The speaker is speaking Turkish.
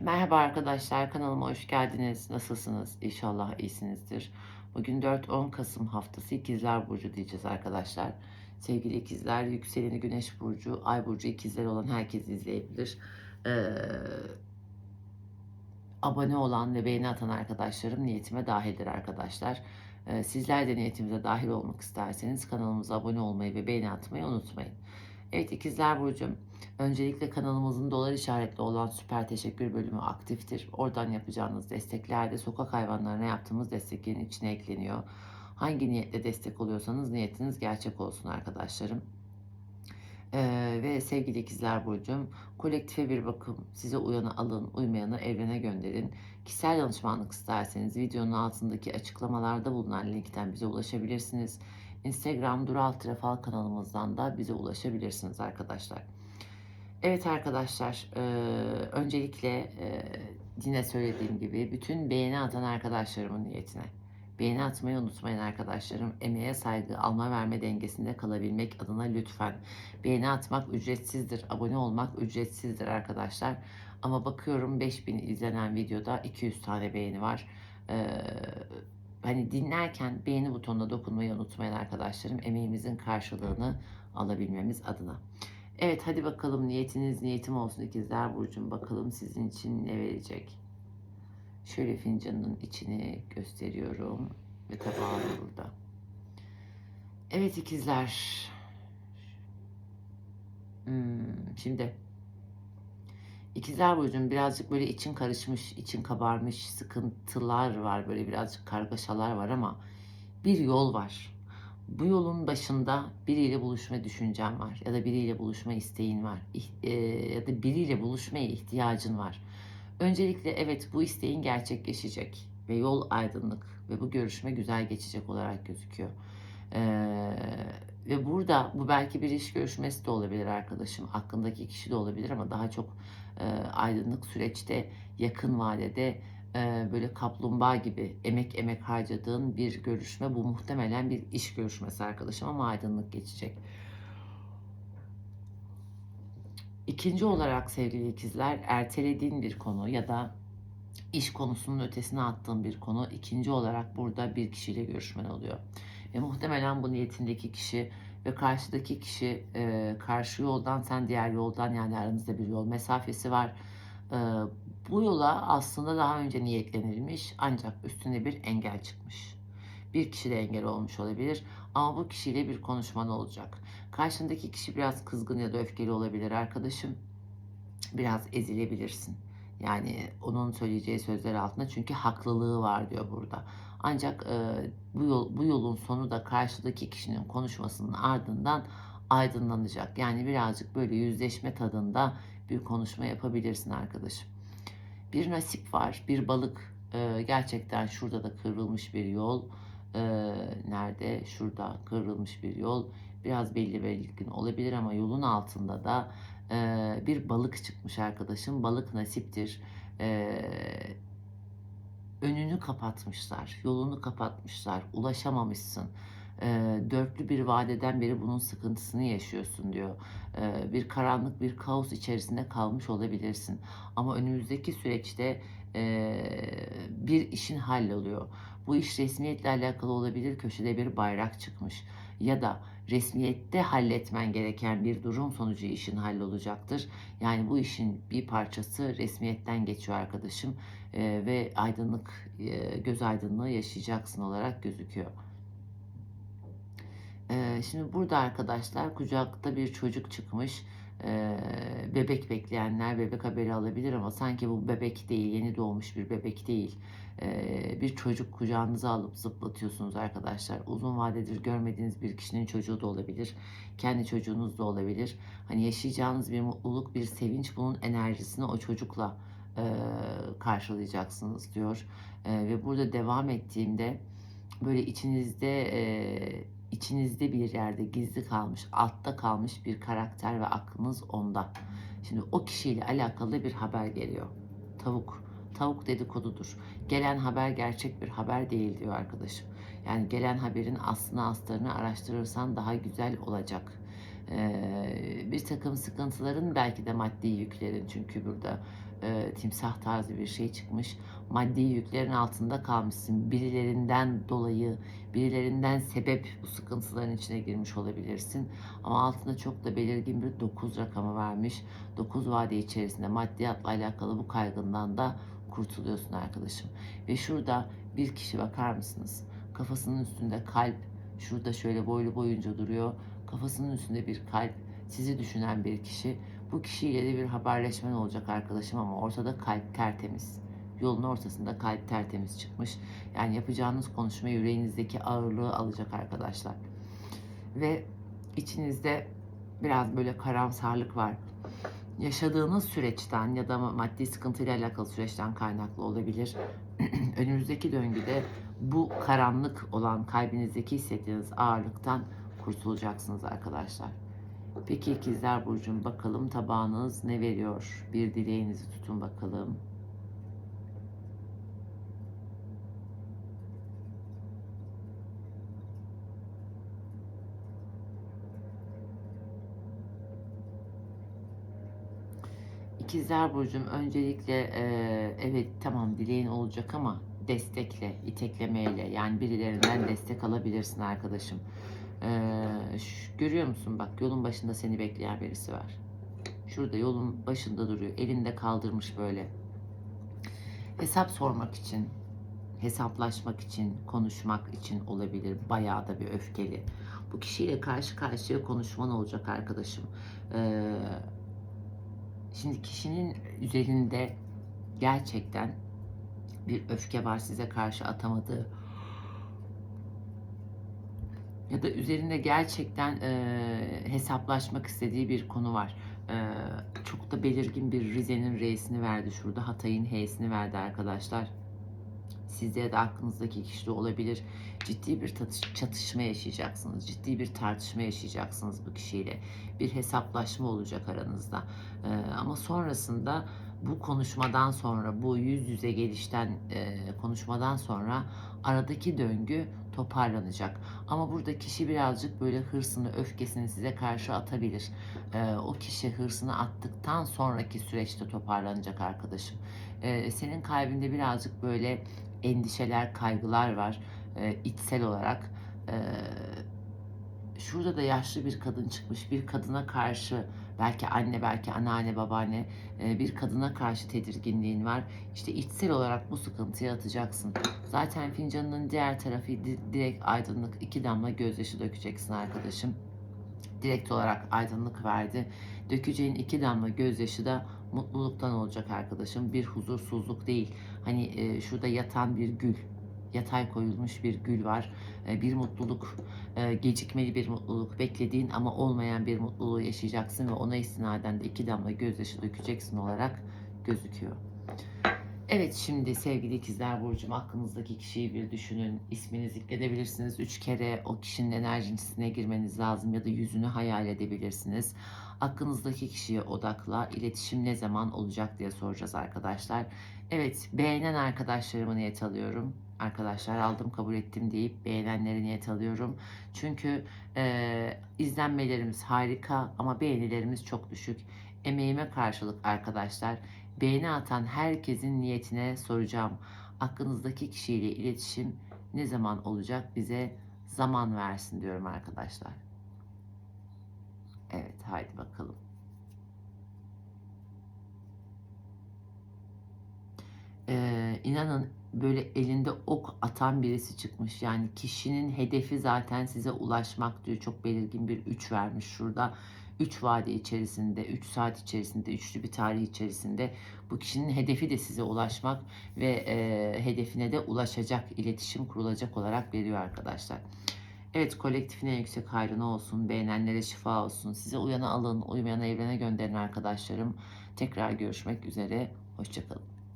Merhaba arkadaşlar, kanalıma hoş geldiniz. Nasılsınız? İnşallah iyisinizdir. Bugün 4-10 Kasım haftası İkizler Burcu diyeceğiz arkadaşlar. Sevgili ikizler, yükseleni Güneş Burcu, Ay Burcu ikizler olan herkes izleyebilir. Ee, abone olan ve beğeni atan arkadaşlarım niyetime dahildir arkadaşlar. Ee, sizler de niyetimize dahil olmak isterseniz kanalımıza abone olmayı ve beğeni atmayı unutmayın. Evet İkizler Burcu, öncelikle kanalımızın dolar işaretli olan süper teşekkür bölümü aktiftir. Oradan yapacağınız destekler de sokak hayvanlarına yaptığımız desteklerin içine ekleniyor. Hangi niyetle destek oluyorsanız niyetiniz gerçek olsun arkadaşlarım. Ee, ve sevgili ikizler burcum kolektife bir bakım size uyanı alın uymayanı evrene gönderin kişisel danışmanlık isterseniz videonun altındaki açıklamalarda bulunan linkten bize ulaşabilirsiniz instagram dural trafal kanalımızdan da bize ulaşabilirsiniz arkadaşlar evet arkadaşlar e, öncelikle e, yine söylediğim gibi bütün beğeni atan arkadaşlarımın niyetine Beğeni atmayı unutmayın arkadaşlarım. Emeğe saygı, alma verme dengesinde kalabilmek adına lütfen. Beğeni atmak ücretsizdir. Abone olmak ücretsizdir arkadaşlar. Ama bakıyorum 5000 izlenen videoda 200 tane beğeni var. Ee, hani dinlerken beğeni butonuna dokunmayı unutmayın arkadaşlarım. Emeğimizin karşılığını alabilmemiz adına. Evet hadi bakalım niyetiniz niyetim olsun ikizler Burcu'm. Bakalım sizin için ne verecek? Şöyle fincanın içini gösteriyorum ve tabağım burada. Evet ikizler. Hmm, şimdi ikizler burcunun birazcık böyle için karışmış, için kabarmış sıkıntılar var. Böyle birazcık kargaşalar var ama bir yol var. Bu yolun başında biriyle buluşma düşüncen var ya da biriyle buluşma isteğin var e, ya da biriyle buluşmaya ihtiyacın var. Öncelikle evet bu isteğin gerçekleşecek ve yol aydınlık ve bu görüşme güzel geçecek olarak gözüküyor. Ee, ve burada bu belki bir iş görüşmesi de olabilir arkadaşım. Aklındaki kişi de olabilir ama daha çok e, aydınlık süreçte yakın vadede böyle kaplumbağa gibi emek emek harcadığın bir görüşme. Bu muhtemelen bir iş görüşmesi arkadaşım ama aydınlık geçecek. İkinci olarak sevgili ikizler ertelediğin bir konu ya da iş konusunun ötesine attığın bir konu ikinci olarak burada bir kişiyle görüşmen oluyor. Ve muhtemelen bu niyetindeki kişi ve karşıdaki kişi e, karşı yoldan sen diğer yoldan yani aranızda bir yol mesafesi var. E, bu yola aslında daha önce niyetlenilmiş ancak üstüne bir engel çıkmış. Bir kişi de engel olmuş olabilir ama bu kişiyle bir konuşman olacak. Karşındaki kişi biraz kızgın ya da öfkeli olabilir arkadaşım. Biraz ezilebilirsin. Yani onun söyleyeceği sözler altında çünkü haklılığı var diyor burada. Ancak e, bu yol bu yolun sonu da karşıdaki kişinin konuşmasının ardından aydınlanacak. Yani birazcık böyle yüzleşme tadında bir konuşma yapabilirsin arkadaşım. Bir nasip var, bir balık. E, gerçekten şurada da kırılmış bir yol. E, nerede? Şurada kırılmış bir yol biraz belli belirgin olabilir ama yolun altında da e, bir balık çıkmış arkadaşım. Balık nasiptir. E, önünü kapatmışlar, yolunu kapatmışlar, ulaşamamışsın. E, dörtlü bir vadeden beri bunun sıkıntısını yaşıyorsun diyor. E, bir karanlık, bir kaos içerisinde kalmış olabilirsin. Ama önümüzdeki süreçte e, bir işin halloluyor. Bu iş resmiyetle alakalı olabilir. Köşede bir bayrak çıkmış. Ya da resmiyette halletmen gereken bir durum sonucu işin hallolacaktır. Yani bu işin bir parçası resmiyetten geçiyor arkadaşım e, ve aydınlık, e, göz aydınlığı yaşayacaksın olarak gözüküyor. E, şimdi burada arkadaşlar kucakta bir çocuk çıkmış. E, bebek bekleyenler bebek haberi alabilir ama sanki bu bebek değil, yeni doğmuş bir bebek değil bir çocuk kucağınıza alıp zıplatıyorsunuz arkadaşlar. Uzun vadedir görmediğiniz bir kişinin çocuğu da olabilir. Kendi çocuğunuz da olabilir. Hani yaşayacağınız bir mutluluk, bir sevinç bunun enerjisini o çocukla e, karşılayacaksınız diyor. Ve burada devam ettiğimde böyle içinizde e, içinizde bir yerde gizli kalmış, altta kalmış bir karakter ve aklınız onda. Şimdi o kişiyle alakalı bir haber geliyor. Tavuk tavuk dedikodudur. Gelen haber gerçek bir haber değil diyor arkadaşım. Yani gelen haberin aslını astarını araştırırsan daha güzel olacak. Bir takım sıkıntıların belki de maddi yüklerin çünkü burada eee, timsah tarzı bir şey çıkmış. Maddi yüklerin altında kalmışsın. Birilerinden dolayı, birilerinden sebep bu sıkıntıların içine girmiş olabilirsin. Ama altında çok da belirgin bir 9 rakamı vermiş. 9 vade içerisinde maddiyatla alakalı bu kaygından da kurtuluyorsun arkadaşım. Ve şurada bir kişi bakar mısınız? Kafasının üstünde kalp, şurada şöyle boylu boyunca duruyor. Kafasının üstünde bir kalp, sizi düşünen bir kişi. Bu kişiyle de bir haberleşmen olacak arkadaşım ama ortada kalp tertemiz. Yolun ortasında kalp tertemiz çıkmış. Yani yapacağınız konuşma yüreğinizdeki ağırlığı alacak arkadaşlar. Ve içinizde biraz böyle karamsarlık var. Yaşadığınız süreçten ya da maddi sıkıntıyla alakalı süreçten kaynaklı olabilir. Önümüzdeki döngüde bu karanlık olan kalbinizdeki hissettiğiniz ağırlıktan kurtulacaksınız arkadaşlar. Peki ikizler burcum bakalım tabağınız ne veriyor? Bir dileğinizi tutun bakalım. İkizler burcum öncelikle eee, evet tamam dileğin olacak ama destekle, iteklemeyle yani birilerinden destek alabilirsin arkadaşım. Eee, ş- görüyor musun bak yolun başında seni bekleyen birisi var. Şurada yolun başında duruyor. Elinde kaldırmış böyle. Hesap sormak için, hesaplaşmak için, konuşmak için olabilir. Bayağı da bir öfkeli. Bu kişiyle karşı karşıya konuşman olacak arkadaşım. Eee, şimdi kişinin üzerinde gerçekten bir öfke var size karşı atamadığı ya da üzerinde gerçekten eee, hesaplaşmak istediği bir konu var. Eee, çok da belirgin bir Rize'nin R'sini verdi şurada. Hatay'ın H'sini verdi arkadaşlar. Sizde ya da aklınızdaki kişi de olabilir. Ciddi bir çatışma yaşayacaksınız. Ciddi bir tartışma yaşayacaksınız bu kişiyle. Bir hesaplaşma olacak aranızda. Eee, ama sonrasında bu konuşmadan sonra, bu yüz yüze gelişten eee, konuşmadan sonra aradaki döngü toparlanacak. Ama burada kişi birazcık böyle hırsını, öfkesini size karşı atabilir. Ee, o kişi hırsını attıktan sonraki süreçte toparlanacak arkadaşım. Ee, senin kalbinde birazcık böyle endişeler, kaygılar var ee, içsel olarak. Ee, şurada da yaşlı bir kadın çıkmış. Bir kadına karşı belki anne, belki anneanne, babaanne e, bir kadına karşı tedirginliğin var. İşte içsel olarak bu sıkıntıyı atacaksın. Zaten fincanının diğer tarafı di- direkt aydınlık. iki damla gözyaşı dökeceksin arkadaşım. Direkt olarak aydınlık verdi. Dökeceğin iki damla gözyaşı da mutluluktan olacak arkadaşım. Bir huzursuzluk değil. Hani e, şurada yatan bir gül. Yatay koyulmuş bir gül var. E, bir mutluluk, e, gecikmeli bir mutluluk, beklediğin ama olmayan bir mutluluğu yaşayacaksın ve ona istinaden de iki damla gözyaşı dökeceksin olarak gözüküyor. Evet şimdi sevgili ikizler burcum aklınızdaki kişiyi bir düşünün. İsmini zikredebilirsiniz. Üç kere o kişinin enerjisine girmeniz lazım ya da yüzünü hayal edebilirsiniz. Aklınızdaki kişiye odakla. İletişim ne zaman olacak diye soracağız arkadaşlar. Evet beğenen arkadaşlarımı niyet alıyorum. Arkadaşlar aldım kabul ettim deyip beğenenleri niyet alıyorum. Çünkü eee, izlenmelerimiz harika ama beğenilerimiz çok düşük. Emeğime karşılık arkadaşlar beğeni atan herkesin niyetine soracağım. Aklınızdaki kişiyle iletişim ne zaman olacak bize zaman versin diyorum arkadaşlar. Evet haydi bakalım. Ee, inanın böyle elinde ok atan birisi çıkmış. Yani kişinin hedefi zaten size ulaşmak diyor. Çok belirgin bir 3 vermiş şurada. 3 vade içerisinde, 3 saat içerisinde, üçlü bir tarih içerisinde bu kişinin hedefi de size ulaşmak ve e, hedefine de ulaşacak, iletişim kurulacak olarak veriyor arkadaşlar. Evet kolektifin en yüksek hayrına olsun, beğenenlere şifa olsun. Size uyanı alın, uymayana evrene gönderin arkadaşlarım. Tekrar görüşmek üzere, hoşçakalın.